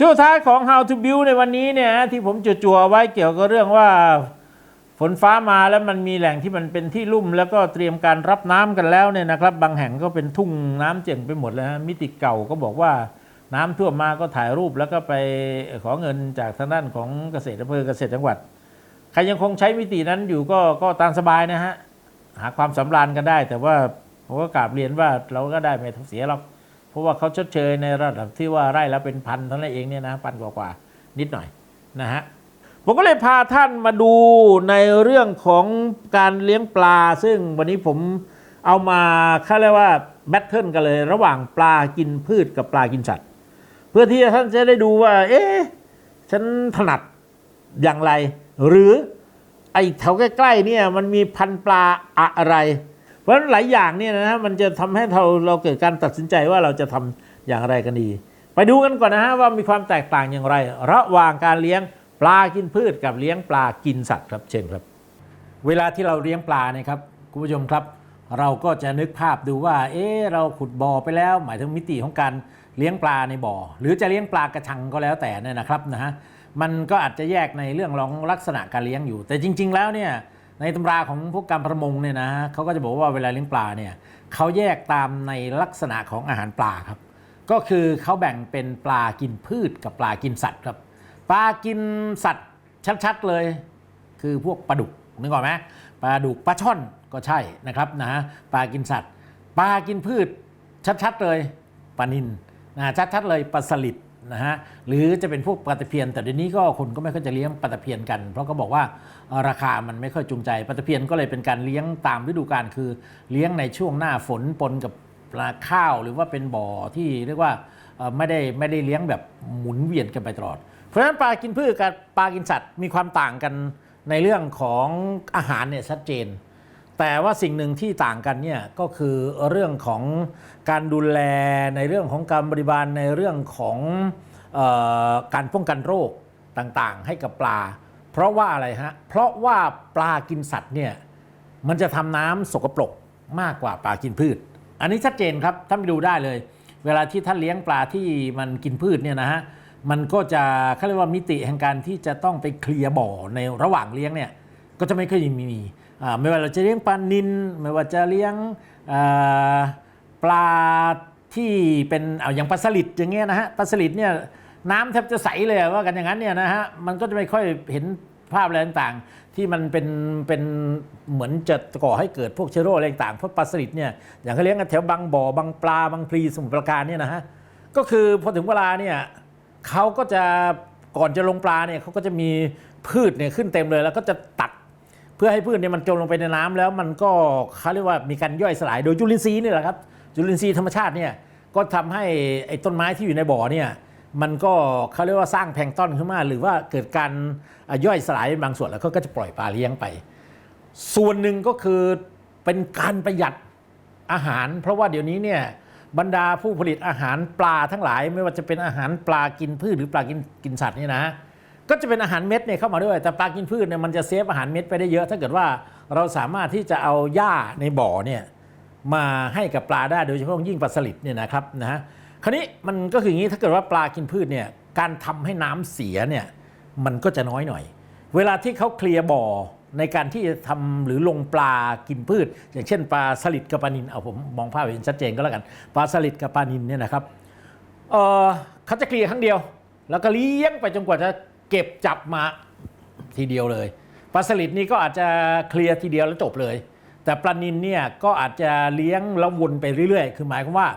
ช่วงท้ายของ How to Build ในวันนี้เนี่ยที่ผมจั่วๆไว้เกี่ยวกับเรื่องว่าฝนฟ้ามาแล้วมันมีแหล่งที่มันเป็นที่ลุ่ม แล้วก็เตรียมการรับน้ำกันแล้วเนี่ยนะครับ บางแห่งก็เป็นทุ่งน้ำเจ่งไปหมดแล้วมิติเก่าก็บอกว่าน้ำท่วมมาก็ถ่ายรูปแล้วก็ไปขอเงินจากทางด้านของเกษตรอำเภอเกษตรจังหวัดใครยังคงใช้มิตินั้นอยู่ก็ก็ตามสบายนะฮะหาความสำราญกันได้ แต่ว่าผมก็กราบเรียนว่าเราก็ได้ไม่เสียหรอก เพราะว่าเขาชดเชยในระดับที่ว่าไร่ละเป็นพันเท่านั้นเองเนี่ยนะพันกว่าๆนิดหน่อยนะฮะผมก็เลยพาท่านมาดูในเรื่องของการเลี้ยงปลา ซึ่งวันนี้ผมเอามาเขาเรียกว่าแบทเทิลกันเลย ระหว่างปลากินพืชกับปลากินสัตว์ เพื่อที่ท่านจะได้ดูว่า เอ๊ะฉันถนัดอย่างไร หรือไอ้แถวใกล้ๆเนี่ยมันมีพันปลาอะไร ราะหลายอย่างเนี่ยนะฮะมันจะทำให้เราเราเกิดการตัดสินใจว่าเราจะทำอย่างไรกันดี ไปดูกันก่อนนะฮะว่ามีความแตกต่างอย่างไร ระหว่างการเลี้ยงปลากินพืชกับเลี้ยงปลากินสัตว์ครับเช่นครับ เวลาที่เราเลี้ยงปลาเนี่ยครับคุณผู้ชมครับ เราก็จะนึกภาพดูว่า เอ๊เราขุดบ่อไปแล้ว หมายถึงมิติของการเลี้ยงปลาในบ่อ หรือจะเลี้ยงปลากระชังก็แล้วแต่เนี่ยนะครับนะฮะมันก็อาจจะแยกในเรื่องของลักษณะการเลี้ยงอยู่ แต่จริง ๆ แล้วเนี่ย ในตำราของพวกการประมงเนี่ยนะเขาก็จะบอกว่าเวลาเลี้ยงปลาเนี่ยเขาแยกตามในลักษณะของอาหารปลาครับ ก็คือเขาแบ่งเป็นปลากินพืชกับปลากินสัตว์ครับ ปลากินสัตว์ชัดๆเลย คือพวกปลาดุกนึกออกไหมปลาดุกปลาช่อนก็ใช่นะครับนะฮะปลากินสัตว์ ปลากินพืชชัดๆเลยปลานินนะฮะชัดๆเลยปลาสลิด นะฮะหรือจะเป็นพวกปลาตะเพียน แต่เดี๋ยวนี้ก็คนก็ไม่ค่อยจะเลี้ยงปลาตะเพียนกัน เพราะก็บอกว่าราคามันไม่ค่อยจูงใจปลาตะเพียนก็เลยเป็นการเลี้ยงตามฤดูกาลคือเลี้ยงในช่วงหน้าฝนปนกับปลาข้าวหรือว่าเป็นบ่อที่เรียกว่าไม่ได้ไม่ได้เลี้ยงแบบหมุนเวียนกันไปตลอด เพราะฉะนั้นปลากินพืชกับปลากินสัตว์มีความต่างกันในเรื่องของอาหารเนี่ยชัดเจน แต่ว่าสิ่งหนึ่งที่ต่างกันเนี่ยก็คือเรื่องของการดูแลในเรื่องของการบริบาลในเรื่องของออการป้องกันโรคต่างๆ ให้กับปลา เพราะว่าอะไรฮะเพราะว่าปลากินสัตว์เนี่ยมันจะทำน้ำสกปรกมากกว่าปลากินพืช อันนี้ชัดเจนครับท่านไปดูได้เลย เวลาที่ท่านเลี้ยงปลาที่มันกินพืชเนี่ยนะฮะมันก็จะเขาเรียกว่ามิติแห่งการที่จะต้องไปเคลียร์บ่อในระหว่างเลี้ยงเนี่ยก็จะไม่ค่อยมี ไม่ว่าเราจะเลี้ยงปลานินไม่ว่าจะเลี้ยงปลาที่เป็นเอาอย่างปลาสลิดอย่างเงี้ยนะฮะปลาสลิดเนี่ยน้ำแทบจะใสเลยว่ากันอย่างนั้นเนี่ยนะฮะมันก็จะไม่ค่อยเห็นภาพอะไรต่างๆ ที่มันเป็นเป็นเหมือนจะก่อให้เกิดพวกเชื้อโรคอะไรต่างๆเพราะปลาสลิดเนี่ยอย่างเขาเลี้ยงกันแถวบางบ่อบางปลาบางพลีสมุทรปราการเนี่ยนะฮะก็คือพอถึงเวลาเนี่ยเขาก็จะก่อนจะลงปลาเนี่ยเขาก็จะมีพืชเนี่ยขึ้นเต็มเลยแล้วก็จะตัด เพื่อให้พืชเนี่ยมันจมลงไปในน้ำแล้วมันก็เขาเรียกว่ามีการย่อยสลายโดยจุลินทรีย์นี่แหละครับ จุลินทรีย์ธรรมชาติเนี่ยก็ทำให้ไอ้ต้นไม้ที่อยู่ในบ่อเนี่ยมันก็เขาเรียกว่าสร้างแพลงต้นขึ้นมา หรือว่าเกิดการย่อยสลายบางส่วนแล้วก็จะปล่อยปลาเลี้ยงไป ส่วนหนึ่งก็คือเป็นการประหยัดอาหาร เพราะว่าเดี๋ยวนี้เนี่ยบรรดาผู้ผลิตอาหารปลาทั้งหลาย ไม่ว่าจะเป็นอาหารปลากินพืชหรือปลากินกินสัตว์เนี่ยนะ ก็จะเป็นอาหารเม็ดเนี่ยเข้ามาด้วย แต่ปลากินพืชเนี่ยมันจะเซฟอาหารเม็ดไปได้เยอะ ถ้าเกิดว่าเราสามารถที่จะเอาหญ้าในบ่อเนี่ยมาให้กับปลาได้โดยเฉพาะยิ่งปลาสลิดเนี่ยนะครับนะฮะคราวนี้มันก็คืออย่างนี้ถ้าเกิดว่าปลากินพืชเนี่ยการทำให้น้ำเสียเนี่ยมันก็จะน้อยหน่อย เวลาที่เขาเคลียร์บ่อในการที่จะทำหรือลงปลากินพืช อย่างเช่นปลาสลิดกับปลานินเอาผมมองภาพเห็นชัดเจนก็แล้วกันปลาสลิดกับปลานินเนี่ยนะครับเออเขาจะเคลียร์ครั้งเดียว แล้วก็เลี้ยงไปจนกว่าจะ เก็บจับมาทีเดียวเลยปลาสลิดนี่ก็อาจจะเคลียร์ทีเดียวแล้วจบเลย แต่ปลานินเนี่ยก็อาจจะเลี้ยงแล้ววนไปเรื่อย ๆ คือหมายความว่า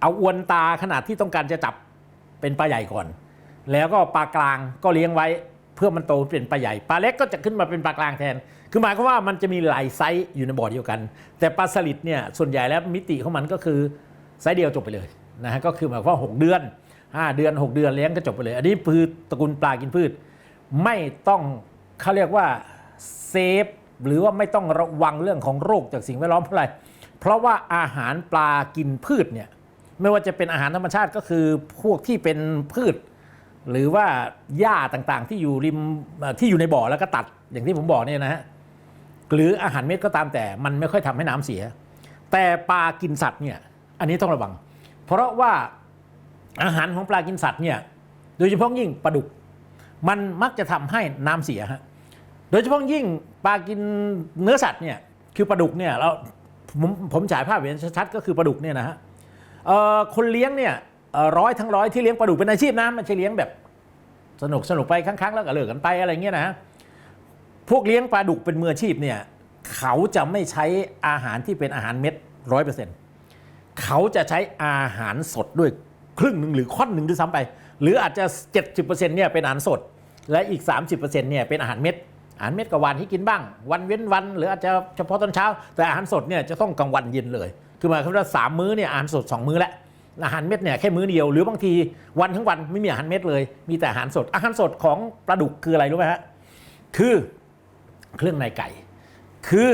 เอาอวนตาขนาดที่ต้องการจะจับเป็นปลาใหญ่ก่อน แล้วก็ปลากลางก็เลี้ยงไว้เพื่อมันโตเป็นปลาใหญ่ปลาเล็กก็จะขึ้นมาเป็นปลากลางแทน คือหมายความว่ามันจะมีหลายไซส์อยู่ในบ่อเดียวกัน แต่ปลาสลิดเนี่ยส่วนใหญ่แล้วมิติของมันก็คือไซส์เดียวจบไปเลยนะฮะก็คือหมายความว่า 6 เดือน 5 เดือน 6 เดือนเลี้ยงก็จบไปเลย อันนี้คือตระกูลปลากินพืช ไม่ต้องเขาเรียกว่าเซฟหรือว่าไม่ต้องระวังเรื่องของโรคจากสิ่งแวดล้อมเพราะอะไรเพราะว่าอาหารปลากินพืชเนี่ยไม่ว่าจะเป็นอาหารธรรมชาติก็คือพวกที่เป็นพืช หรือว่าหญ้าต่างๆ ที่อยู่ริมที่อยู่ในบ่อแล้วก็ตัดอย่างที่ผมบอกเนี่ยนะฮะหรืออาหารเม็ดก็ตามแต่มันไม่ค่อยทำให้น้ำเสีย แต่ปลากินสัตว์เนี่ยอันนี้ต้องระวัง เพราะว่า อาหารของปลากินสัตว์เนี่ยโดยเฉพาะยิ่งปลาดุก มันมักจะทำให้น้ำเสียฮะโดยเฉพาะยิ่งปลากินเนื้อสัตว์เนี่ยคือปลาดุกเนี่ยเราผมผมฉายภาพเห็นชัดๆก็คือปลาดุกเนี่ยนะฮะคนเลี้ยงเนี่ยร้อยทั้งร้อยที่เลี้ยงปลาดุกเป็นอาชีพนะไม่ใช่เลี้ยงแบบสนุกสนุกไปครั้งๆแล้วก็เลิกกันไปอะไรเงี้ยนะฮะพวกเลี้ยงปลาดุกเป็นมืออาชีพเนี่ยเขาจะไม่ใช้อาหารที่เป็นอาหารเม็ดร้อยเปอร์เซ็นต์เขาจะใช้อาหารสดด้วย ครึ่งหนึ่งหรือค่อนหนึ่งด้วยซ้ำไป หรืออาจจะ 70%เนี่ยเป็นอาหารสด และอีก 30%เนี่ยเป็นอาหารเม็ดอาหารเม็ดกับวันที่กินบ้าง วันเว้นวัน หรืออาจจะเฉพาะตอนเช้า แต่อาหารสดเนี่ยจะต้องกลางวันเย็นเลย คือหมายความว่าสามมื้อเนี่ยอาหารสด 2 มื้อแล้วอาหารเม็ดเนี่ยแค่มื้อเดียว หรือบางทีวันทั้งวันไม่มีอาหารเม็ดเลย มีแต่อาหารสด อาหารสดของปลาดุกคืออะไรรู้ไหมฮะคือเครื่องในไก่ คือ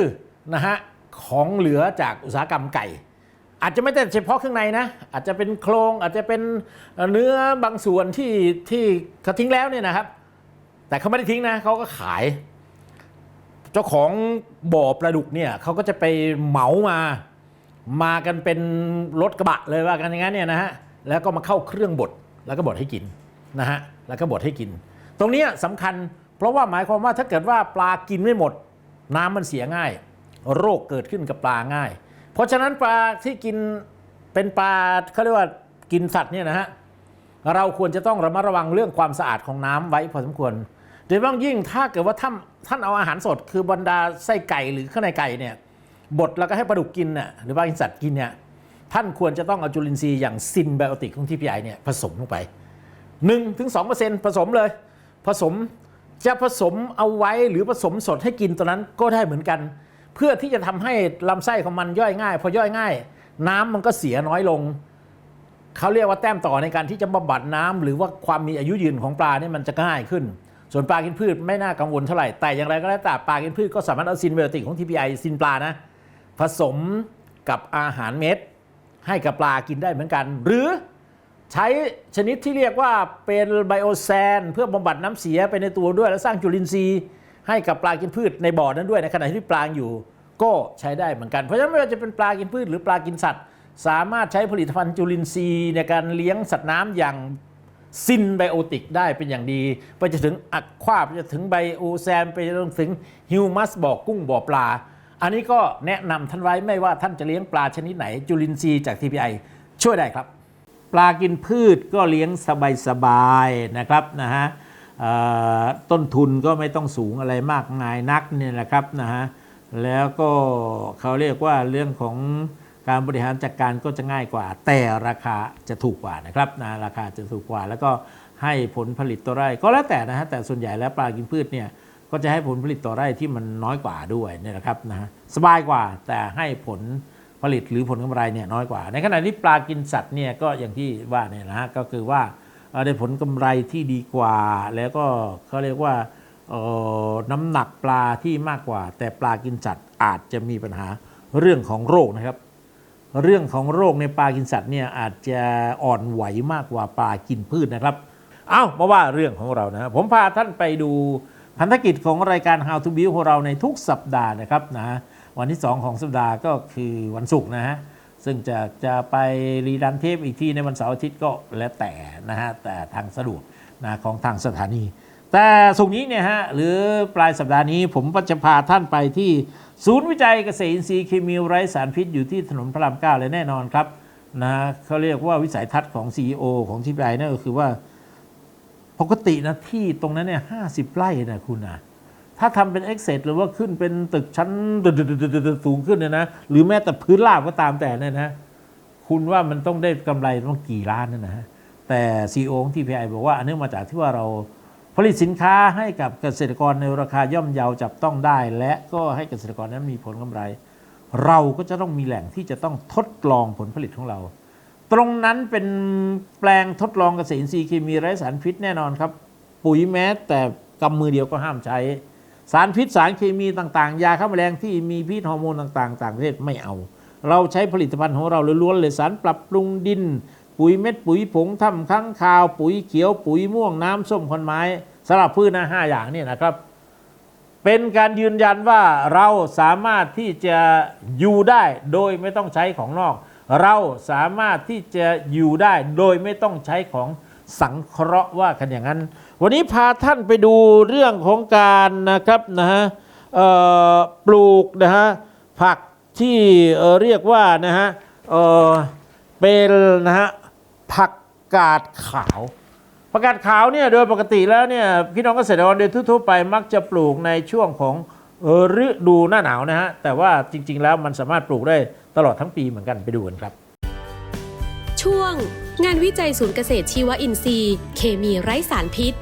นะฮะของเหลือจากอุตสาหกรรมไก่ อาจจะไม่แต่เฉพาะเครื่องในนะ อาจจะเป็นโครงอาจจะเป็นเนื้อบางส่วนที่ที่เขาทิ้งแล้วเนี่ยนะครับ แต่เขาไม่ได้ทิ้งนะเขาก็ขาย เจ้าของบ่อปลาดุกเนี่ยเขาก็จะไปเหมามา มากันเป็นรถกระบะเลยว่ากันอย่างนั้นเนี่ยนะฮะแล้วก็มาเข้าเครื่องบดแล้วก็บดให้กินนะฮะแล้วก็บดให้กิน ตรงนี้ยสำคัญ เพราะว่าหมายความว่าถ้าเกิดว่าปลากินไม่หมด น้ำมันเสียง่าย โรคเกิดขึ้นกับปลาง่าย เพราะฉะนั้นปลาที่กินเป็นปลาเขาเรียกว่ากินสัตว์เนี่ยนะฮะเราควรจะต้องระมัดระวังเรื่องความสะอาดของน้ำไว้พอสมควรโดยเฉพาะยิ่งถ้าเกิดว่าท่านท่านเอาอาหารสดคือบรรดาไส้ไก่หรือข้างในไก่เนี่ยบดแล้วก็ให้ปลาดุกกินน่ะหรือปลากินสัตว์กินเนี่ยท่านควรจะต้องเอาจุลินทรีย์อย่างซินไบโอติกของที่พีไอเนี่ยผสมลงไป 1-2%ถึงผสมเลย ผสมจะผสมเอาไว้หรือผสมสดให้กินตัวนั้นก็ได้เหมือนกัน เพื่อที่จะทำให้ลำไส้ของมันย่อยง่าย พอย่อยง่าย น้ำมันก็เสียน้อยลง เขาเรียกว่าแต้มต่อในการที่จะบำบัดน้ำหรือว่าความมีอายุยืนของปลาเนี่ยมันจะง่ายขึ้น ส่วนปลากินพืชไม่น่ากังวลเท่าไหร่ แต่อย่างไรก็แล้วแต่ปลากินพืชก็สามารถเอาซินไบโอติกของ TPI ซินปลานะผสมกับอาหารเม็ดให้กับปลากินได้เหมือนกัน หรือใช้ชนิดที่เรียกว่าเป็นไบโอแซนเพื่อบำบัดน้ำเสียไปในตัวด้วยและสร้างจุลินทรีย์ ให้กับปลากินพืชในบ่อนั้นด้วยในขณะที่ปลาอยู่ก็ใช้ได้เหมือนกัน เพราะฉะนั้นไม่ว่าจะเป็นปลากินพืชหรือปลากินสัตว์ สามารถใช้ผลิตภัณฑ์จุลินทรีย์ในการเลี้ยงสัตว์น้ำอย่างซินไบโอติกได้เป็นอย่างดี ไปจะถึงอักควาไปจะถึงไบโอแซม ไปจนถึงฮิวมัสบ่อกุ้งบ่อปลา อันนี้ก็แนะนำท่านไว้ไม่ว่าท่านจะเลี้ยงปลาชนิดไหน จุลินทรีย์จาก TPI ช่วยได้ครับ ปลากินพืชก็เลี้ยงสบายๆนะครับนะฮะ ต้นทุนก็ไม่ต้องสูงอะไรมากมายนักเนี่ยนะครับนะฮะแล้วก็เขาเรียกว่าเรื่องของการบริหารจัดการก็จะง่ายกว่า แต่ราคาจะถูกกว่านะครับนะราคาจะถูกกว่า แล้วก็ให้ผลผลิตต่อไร่ก็แล้วแต่นะฮะแต่ส่วนใหญ่แล้วปลากินพืชเนี่ยก็จะให้ผลผลิตต่อไร่ที่มันน้อยกว่าด้วยเนี่ยนะครับนะฮะสบายกว่าแต่ให้ผลผลิตหรือผลกำไรเนี่ยน้อยกว่า ในขณะที่ปลากินสัตว์เนี่ยก็อย่างที่ว่าเนี่ยนะฮะก็คือว่า ได้ผลกำไรที่ดีกว่า แล้วก็เขาเรียกว่าน้ำหนักปลาที่มากกว่า แต่ปลากินสัตว์อาจจะมีปัญหาเรื่องของโรคนะครับ เรื่องของโรคในปลากินสัตว์เนี่ยอาจจะอ่อนไหวมากกว่าปลากินพืชนะครับ เอ้ามาว่าเรื่องของเรานะผมพาท่านไปดูพันธกิจของรายการ How to Build ของเราในทุกสัปดาห์นะครับนะวันที่ 2 ของสัปดาห์ก็คือวันศุกร์นะฮะ ซึ่งจะจะไปรีดันเทปอีกที่ในวันเสาร์อาทิตย์ก็แล้วแต่นะฮะแต่ทางสะดวกนะของทางสถานี แต่สุกนี้เนี่ยฮะหรือปลายสัปดาห์นี้ผมก็จะพาท่านไปที่ศูนย์วิจัยเกษตรอินทรีย์เคมีไร้สารพิษอยู่ที่ถนนพระรามเก้าเลยแน่นอนครับนะเขาเรียกว่าวิสัยทัศน์ของ CEO ของที่ไปนั่นก็คือว่า ปกตินะที่ตรงนั้นเนี่ยห้าสิบไร่นะคุณนะ ถ้าทำเป็นเอ็กเซหรือว่าขึ้นเป็นตึกชั้นสูงขึ้นเนี่ยนะ หรือแม้แต่พื้นราบก็ตามแต่เนี่ยนะ คุณว่ามันต้องได้กำไรต้องกี่ล้านนั่นนะฮะแต่ซีโอของทีพีไอบอกว่าอันเนื่องมาจากที่ว่าเราผลิตสินค้าให้กับเกษตรกรในราคาย่อมเยาจับต้องได้ และก็ให้เกษตรกรนั้นมีผลกำไร เราก็จะต้องมีแหล่งที่จะต้องทดลองผลผลิตของเรา ตรงนั้นเป็นแปลงทดลองเกษตรอินทรีย์เคมีไร้สารพิษแน่นอนครับ ปุ๋ยแม้แต่กำมือเดียวก็ห้ามใช้ สารพิษสารเคมีต่างๆ ยาฆ่าแมลงที่มีพิษฮอร์โมนต่างๆ ต่างประเทศไม่เอา เราใช้ผลิตภัณฑ์ของเราล้วนๆเลยสารปรับปรุงดิน ปุ๋ยเม็ดปุ๋ยผงถ้ำค้างคาว ปุ๋ยเขียวปุ๋ยม่วงน้ำส้มขอนไม้สำหรับพืชนะห้าอย่างนี่นะครับ เป็นการยืนยันว่าเราสามารถที่จะอยู่ได้โดยไม่ต้องใช้ของนอก เราสามารถที่จะอยู่ได้โดยไม่ต้องใช้ของสังเคราะห์ว่ากันอย่างนั้น วันนี้พาท่านไปดูเรื่องของการนะครับนะฮะปลูกนะฮะผักที่เรียกว่านะฮะเเป็นนะฮะผักกาดขาวผักกาดขาวเนี่ยโดยปกติแล้วเนี่ยพี่น้องเกษตรกรโดยทั่วไปมักจะปลูกในช่วงของฤดูหน้าหนาวนะฮะแต่ว่าจริง ๆ แล้วมันสามารถปลูกได้ตลอดทั้งปีเหมือนกันไปดูกันครับ ช่วงงานวิจัยศูนย์เกษตรชีวอินทรีย์ เคมีไร้สารพิษ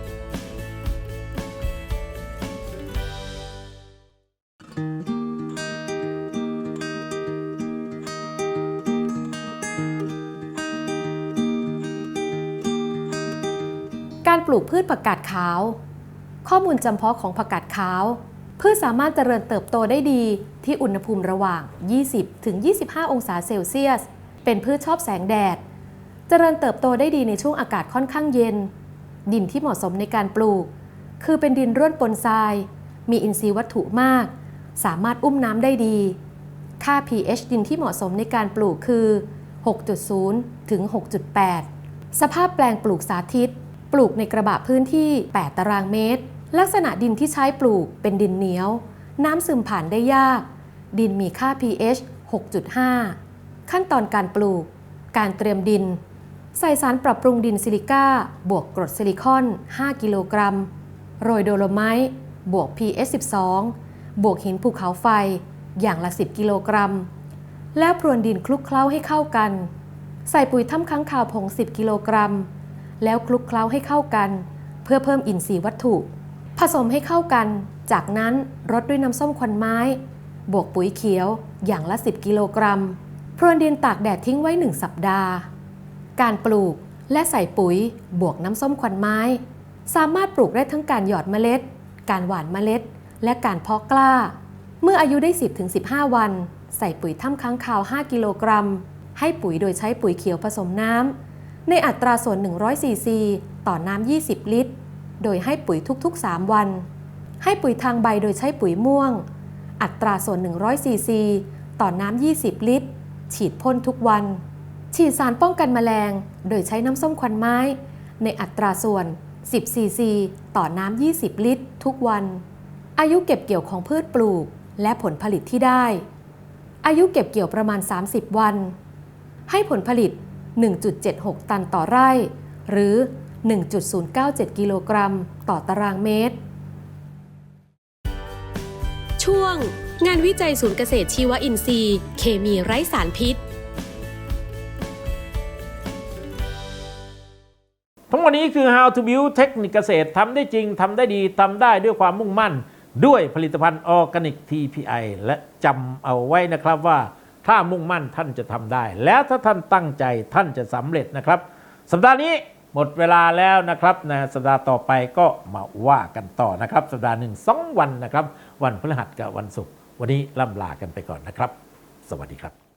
การปลูกพืชผักกาดขาว ข้อมูลจำเพาะของผักกาดขาว พืชสามารถเจริญเติบโตได้ดีที่อุณหภูมิระหว่าง 20ถึง25 องศาเซลเซียส เป็นพืชชอบแสงแดด เจริญเติบโตได้ดีในช่วงอากาศค่อนข้างเย็น ดินที่เหมาะสมในการปลูก คือเป็นดินร่วนปนทราย มีอินทรีย์วัตถุมาก สามารถอุ้มน้ำได้ดี ค่า pH ดินที่เหมาะสมในการปลูกคือ 6.0 ถึง 6.8 สภาพแปลงปลูกสาธิต ปลูกในกระบะพื้นที่ 8 ตารางเมตร ลักษณะดินที่ใช้ปลูกเป็นดินเหนียว น้ำซึมผ่านได้ยาก ดินมีค่า pH 6.5 ขั้นตอนการปลูก การเตรียมดิน ใส่สารปรับปรุงดินซิลิก้า บวกกรดซิลิคอน 5 กิโลกรัม โรยโดโลไมต์ บวก pH 12 บวกหินภูเขาไฟอย่างละ 10 กิโลกรัม แล้วพรวนดินคลุกเคล้าให้เข้ากัน ใส่ปุ๋ยถ้ำค้างคาวผง 10 กิโลกรัม แล้วคลุกเคล้าให้เข้ากัน เพื่อเพิ่มอินทรีย์วัตถุ ผสมให้เข้ากัน จากนั้นรดด้วยน้ำส้มควันไม้ บวกปุ๋ยเขียวอย่างละ 10 กิโลกรัม พรวนดินตากแดดทิ้งไว้ 1 สัปดาห์ การปลูกและใส่ปุ๋ยบวกน้ำส้มควันไม้ สามารถปลูกได้ทั้งการหยอดเมล็ด การหว่านเมล็ด และการเพาะกล้า เมื่ออายุได้ 10-15 วัน ใส่ปุ๋ยถ้ำค้างคาว 5 กิโลกรัม ให้ปุ๋ยโดยใช้ปุ๋ยเขียวผสมน้ำ ในอัตราส่วน 100ซีซีต่อน้ำ 20 ลิตร โดยให้ปุ๋ยทุก ๆ 3 วัน ให้ปุ๋ยทางใบโดยใช้ปุ๋ยม่วง อัตราส่วน 100ซีซีต่อน้ำ 20 ลิตร ฉีดพ่นทุกวัน ฉีดสารป้องกันแมลง โดยใช้น้ำส้มควันไม้ ในอัตราส่วน 10ซีซีต่อน้ำ 20 ลิตร ทุกวัน อายุเก็บเกี่ยวของพืชปลูกและผลผลิตที่ได้ อายุเก็บเกี่ยวประมาณ 30 วัน ให้ผลผลิต 1.76 ตันต่อไร่ หรือ 1.097 กิโลกรัมต่อตารางเมตร ช่วง งานวิจัยศูนย์เกษตรชีวอินทรีย์ เคมีไร้สารพิษทั้งหมดนี้คือ How to Build เทคนิคเกษตรทำได้จริงทำได้ดีทำได้ด้วยความมุ่งมั่น ด้วยผลิตภัณฑ์ออร์แกนิก TPI และจำเอาไว้นะครับว่าถ้ามุ่งมั่นท่านจะทำได้ แล้วถ้าท่านตั้งใจท่านจะสำเร็จนะครับ สัปดาห์นี้หมดเวลาแล้วนะครับนะสัปดาห์ต่อไปก็มาว่ากันต่อนะครับ สัปดาห์หนึ่งสองวันนะครับ วันพฤหัสกับวันศุกร์วันนี้ล่ำลากันไปก่อนนะครับ สวัสดีครับ